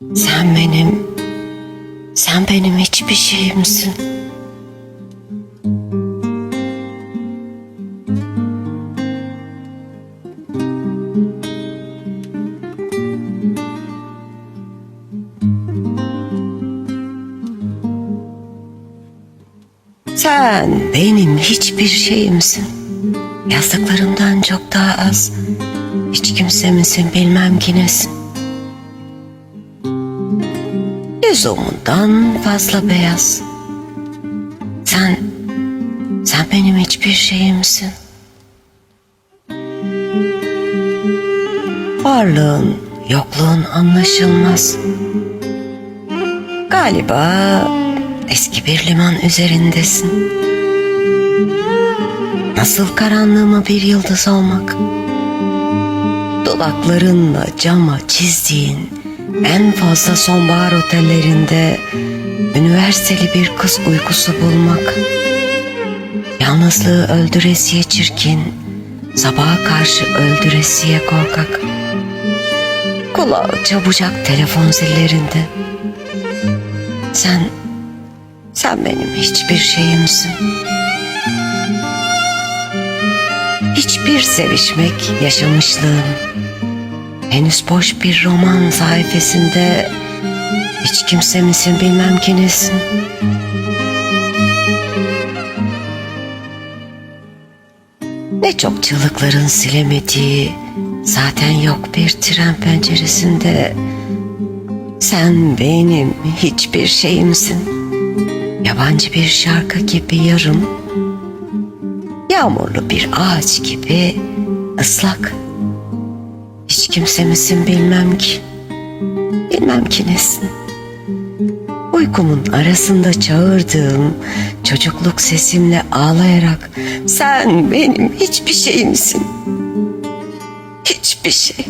Sen benim, sen benim hiçbir şeyimsin. Sen benim hiçbir şeyimsin. Yazdıklarımdan çok daha az. Hiç kimse misin bilmem ki nesin. Lüzumundan fazla beyaz. Sen, sen benim hiçbir şeyimsin. Varlığın, yokluğun anlaşılmaz. Galiba eski bir liman üzerindesin. Nasıl karanlığıma bir yıldız olmak? Dudaklarınla cama çizdiğin en fazla sonbahar otellerinde üniversiteli bir kız uykusu bulmak. Yalnızlığı öldüresiye çirkin, sabaha karşı öldüresiye korkak. Kulağı çabucak telefon zillerinde. Sen, sen benim hiçbir şeyimsin. Hiçbir sevişmek yaşamışlığım. Henüz boş bir roman sayfasında hiç kimse misin bilmem ki nesin. Ne çok çığlıkların silemediği zaten yok bir tren penceresinde sen benim hiçbir şeyimsin. Yabancı bir şarkı gibi yarım, yağmurlu bir ağaç gibi ıslak. Hiç kimse misin bilmem ki, bilmem ki nesin. Uykumun arasında çağırdığım çocukluk sesimle ağlayarak sen benim hiçbir şeyimsin. Hiçbir şey.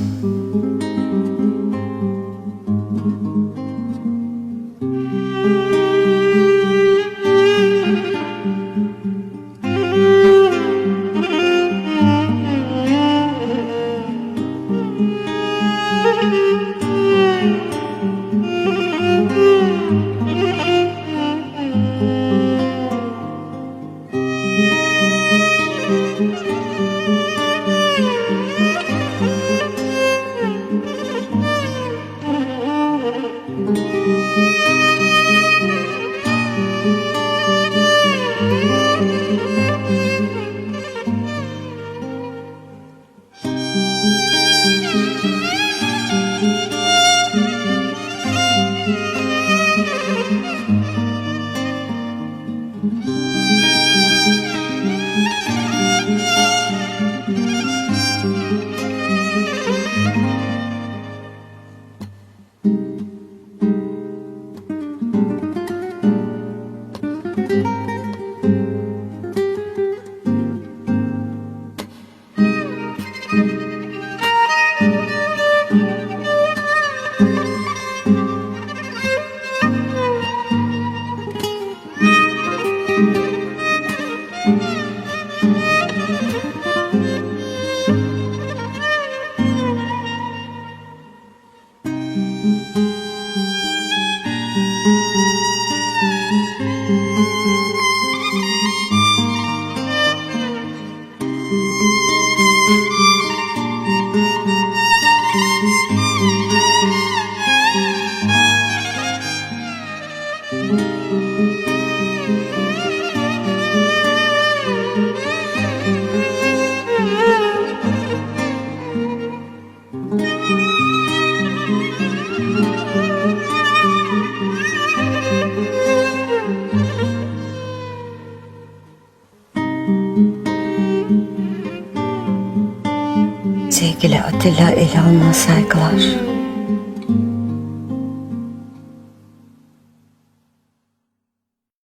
Sevgili Atilla Elhan'la saygılar.